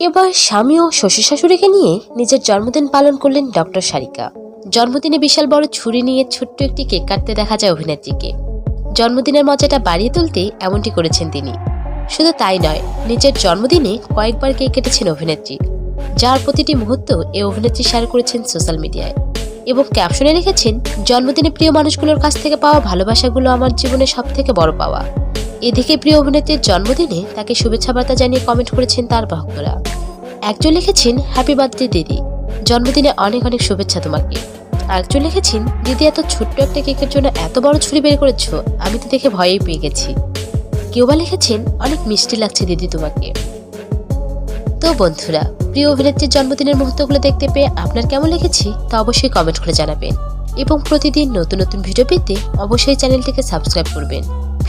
এবার স্বামী ও শ্বশুর শাশুড়িকে নিয়ে নিজের জন্মদিন পালন করলেন ডক্টর সারিকা। জন্মদিনে বিশাল বড় ছুরি নিয়ে ছোট্ট একটি কেক কাটতে দেখা যায় অভিনেত্রীকে। জন্মদিনের মজাটা বাড়িয়ে তুলতে এমনটি করেছেন তিনি। শুধু তাই নয়, নিজের জন্মদিনে কয়েকবার কেক কেটেছেন অভিনেত্রী। যার প্রতিটি মুহূর্ত এই অভিনেত্রী শেয়ার করেছেন সোশ্যাল মিডিয়ায় এবং ক্যাপশনে লিখেছেন, জন্মদিনে প্রিয় মানুষগুলোর কাছ থেকে পাওয়া ভালোবাসাগুলো আমার জীবনে সব থেকে বড় পাওয়া। এদিকে প্রিয় অভিনেত্রীর জন্মদিনে তাকে শুভেচ্ছা বার্তা জানিয়ে কমেন্ট করেছেন তার ভক্তরা একজন লিখেছেন হ্যাপি বার্থডে দিদি। জন্মদিনে অনেক অনেক শুভেচ্ছা তোমাকে। আরেকজন লিখেছেন, দিদি, এত ছোট্ট একটা কেকের জন্য এত বড় ছুরি বের করেছ, আমি তো দেখে ভয়েই পেয়ে গেছি। কেউ বা লিখেছেন, অনেক মিষ্টি লাগছে, দিদি, তোমাকে। তো বন্ধুরা, প্রিয় অভিনেত্রীর জন্মদিনের মুহূর্তগুলো দেখতে পেয়ে আপনার কেমন লেগেছে তা অবশ্যই কমেন্ট করে জানাবেন। এবং প্রতিদিন নতুন নতুন ভিডিও পেতে অবশ্যই চ্যানেলটিকে সাবস্ক্রাইব করবেন।